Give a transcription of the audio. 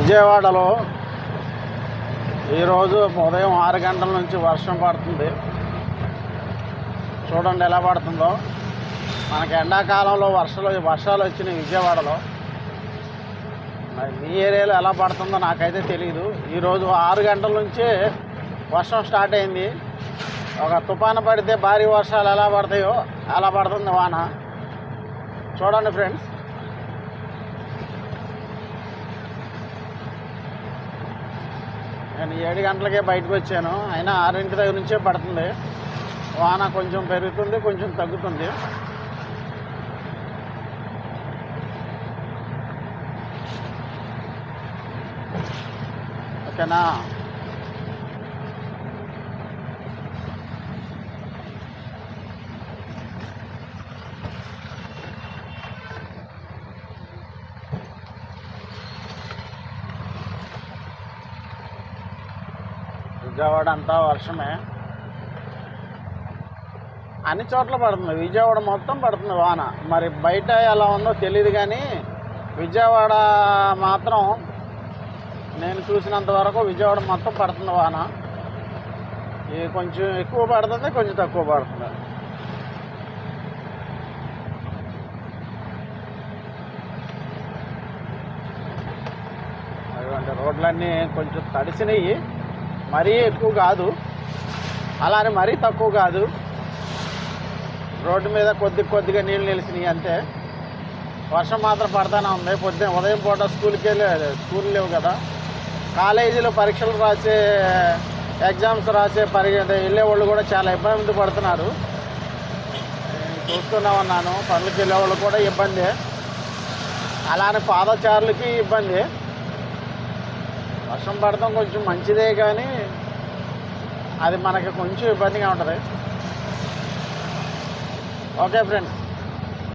విజయవాడలో ఈరోజు ఉదయం ఆరు గంటల నుంచి వర్షం పడుతుంది. చూడండి ఎలా పడుతుందో. మనకి ఎండాకాలంలో వర్షాలు వర్షాలు వచ్చినాయి విజయవాడలో. మరి మీ ఏరియాలో ఎలా పడుతుందో నాకైతే తెలియదు ఈరోజు ఆరు గంటల నుంచే వర్షం స్టార్ట్ అయింది. ఒక తుఫాను పడితే భారీ వర్షాలు ఎలా పడతాయో అలా పడుతుంది వాన. చూడండి ఫ్రెండ్స్. నేను ఏడు గంటలకే బయటకు వచ్చాను. అయినా ఆరింటి దగ్గర నుంచే పడుతుంది. వాన కొంచెం పెరుగుతుంది కొంచెం తగ్గుతుంది. ఓకేనా? విజయవాడ అంతా వర్షమే. అన్ని చోట్ల పడుతుంది. విజయవాడ మొత్తం పడుతుంది వాన. మరి బయట ఎలా ఉందో తెలియదు కానీ విజయవాడ మాత్రం నేను చూసినంత వరకు విజయవాడ మొత్తం పడుతుంది వాన. ఇది కొంచెం ఎక్కువ పడుతుంది కొంచెం తక్కువ పడుతుంది. అటువంటి రోడ్లన్నీ కొంచెం తడిసినవి మరీ ఎక్కువ కాదు. అలానే మరీ తక్కువ కాదు. రోడ్డు మీద కొద్ది కొద్దిగా నీళ్ళు నిలిచినాయి అంతే. వర్షం మాత్రం పడతానే ఉంది. పొద్దున ఉదయం పూట స్కూల్కి వెళ్ళి స్కూల్ లేవు కదా. కాలేజీలో పరీక్షలు రాసే ఎగ్జామ్స్ రాసే పరి వెళ్ళే వాళ్ళు కూడా చాలా ఇబ్బంది పడుతున్నారు. నేను చూస్తూనే ఉన్నాను పనులకు వెళ్ళే వాళ్ళు కూడా ఇబ్బంది. అలానే పాదచారులకి ఇబ్బంది. వర్షం పడటం కొంచెం మంచిదే కానీ అది మనకి కొంచెం ఇబ్బందిగా ఉంటుంది. Okay friends